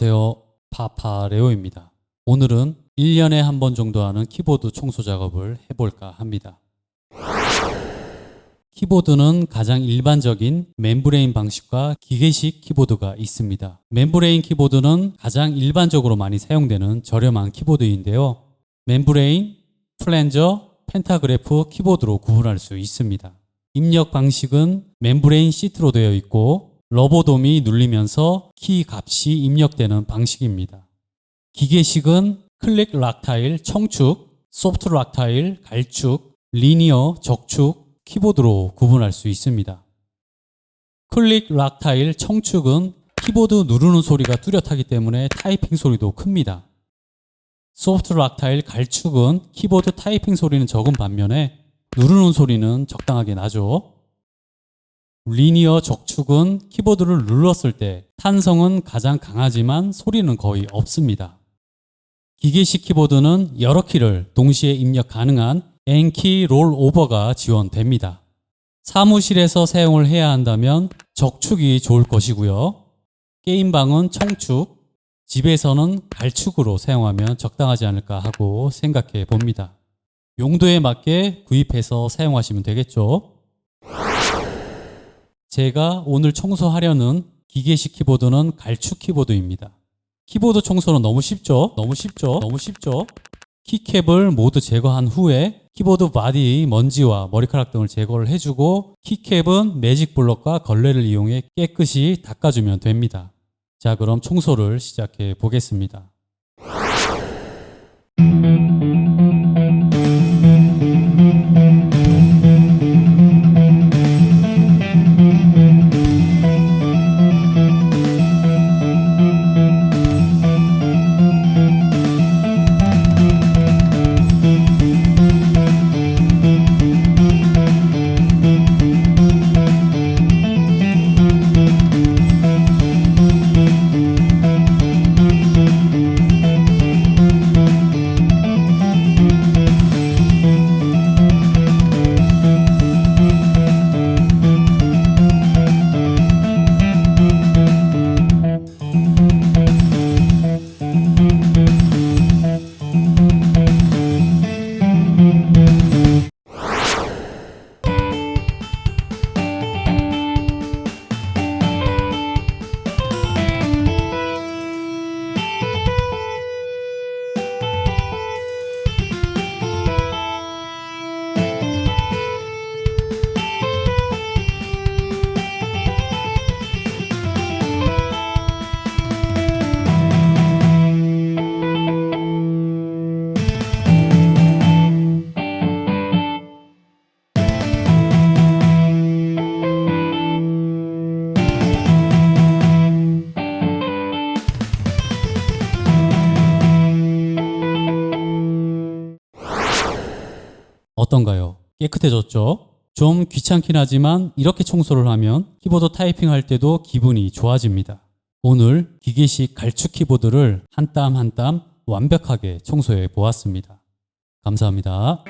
안녕하세요. 파파레오입니다. 오늘은 1년에 한 번 정도 하는 키보드 청소 작업을 해볼까 합니다. 키보드는 가장 일반적인 멤브레인 방식과 기계식 키보드가 있습니다. 멤브레인 키보드는 가장 일반적으로 많이 사용되는 저렴한 키보드인데요. 멤브레인, 플랜저, 펜타그래프 키보드로 구분할 수 있습니다. 입력 방식은 멤브레인 시트로 되어 있고 러버돔이 눌리면서 키 값이 입력되는 방식입니다. 기계식은 클릭 락타일 청축, 소프트 락타일 갈축, 리니어 적축 키보드로 구분할 수 있습니다. 클릭 락타일 청축은 키보드 누르는 소리가 뚜렷하기 때문에 타이핑 소리도 큽니다. 소프트 락타일 갈축은 키보드 타이핑 소리는 적은 반면에 누르는 소리는 적당하게 나죠. 리니어 적축은 키보드를 눌렀을 때 탄성은 가장 강하지만 소리는 거의 없습니다. 기계식 키보드는 여러 키를 동시에 입력 가능한 N키 롤오버가 지원됩니다. 사무실에서 사용을 해야 한다면 적축이 좋을 것이고요. 게임방은 청축, 집에서는 갈축으로 사용하면 적당하지 않을까 하고 생각해 봅니다. 용도에 맞게 구입해서 사용하시면 되겠죠. 제가 오늘 청소하려는 기계식 키보드는 갈축 키보드입니다. 키보드 청소는 너무 쉽죠? 너무 쉽죠? 너무 쉽죠? 키캡을 모두 제거한 후에 키보드 바디 먼지와 머리카락 등을 제거를 해주고 키캡은 매직 블럭과 걸레를 이용해 깨끗이 닦아주면 됩니다. 자, 그럼 청소를 시작해 보겠습니다. 어떤가요? 깨끗해졌죠? 좀 귀찮긴 하지만 이렇게 청소를 하면 키보드 타이핑 할 때도 기분이 좋아집니다. 오늘 기계식 갈축 키보드를 한 땀 한 땀 완벽하게 청소해 보았습니다. 감사합니다.